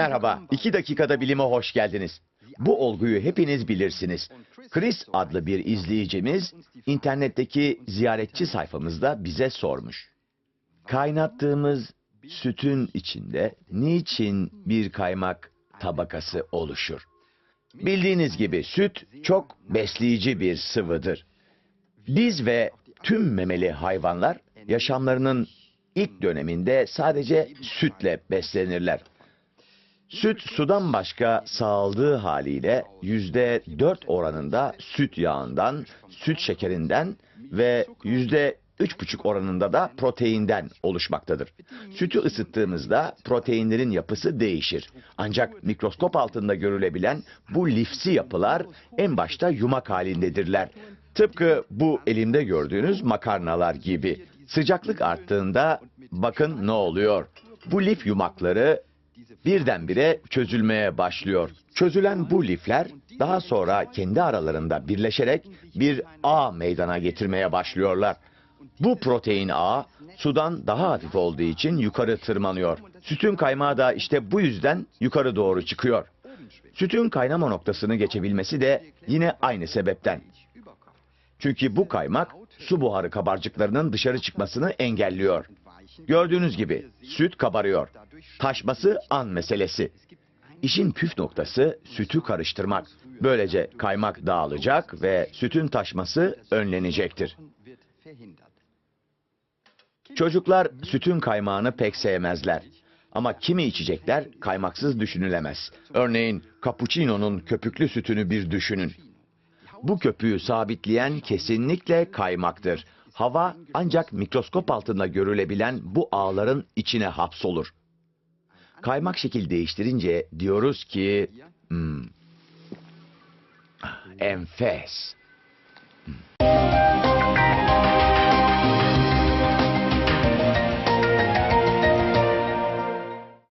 Merhaba, iki dakikada bilime hoş geldiniz. Bu olguyu hepiniz bilirsiniz. Chris adlı bir izleyicimiz internetteki ziyaretçi sayfamızda bize sormuş. Kaynattığımız sütün içinde niçin bir kaymak tabakası oluşur? Bildiğiniz gibi süt çok besleyici bir sıvıdır. Biz ve tüm memeli hayvanlar yaşamlarının ilk döneminde sadece sütle beslenirler. Süt sudan başka sağaldığı haliyle yüzde dört oranında süt yağından, süt şekerinden ve yüzde üç buçuk oranında da proteinden oluşmaktadır. Sütü ısıttığımızda proteinlerin yapısı değişir. Ancak mikroskop altında görülebilen bu lifsi yapılar en başta yumak halindedirler. Tıpkı bu elimde gördüğünüz makarnalar gibi. Sıcaklık arttığında bakın ne oluyor. Bu lif yumakları birdenbire çözülmeye başlıyor. Çözülen bu lifler daha sonra kendi aralarında birleşerek bir ağ meydana getirmeye başlıyorlar. Bu protein ağı sudan daha hafif olduğu için yukarı tırmanıyor. Sütün kaymağı da işte bu yüzden yukarı doğru çıkıyor. Sütün kaynama noktasını geçebilmesi de yine aynı sebepten. Çünkü bu kaymak su buharı kabarcıklarının dışarı çıkmasını engelliyor. Gördüğünüz gibi süt kabarıyor. Taşması an meselesi. İşin püf noktası sütü karıştırmak. Böylece kaymak dağılacak ve sütün taşması önlenecektir. Çocuklar sütün kaymağını pek sevmezler. Ama kimi içecekler kaymaksız düşünülemez. Örneğin cappuccino'nun köpüklü sütünü bir düşünün. Bu köpüğü sabitleyen kesinlikle kaymaktır. Hava ancak mikroskop altında görülebilen bu ağların içine hapsolur. Kaymak şekil değiştirince diyoruz ki... Hmm, enfes. Hmm.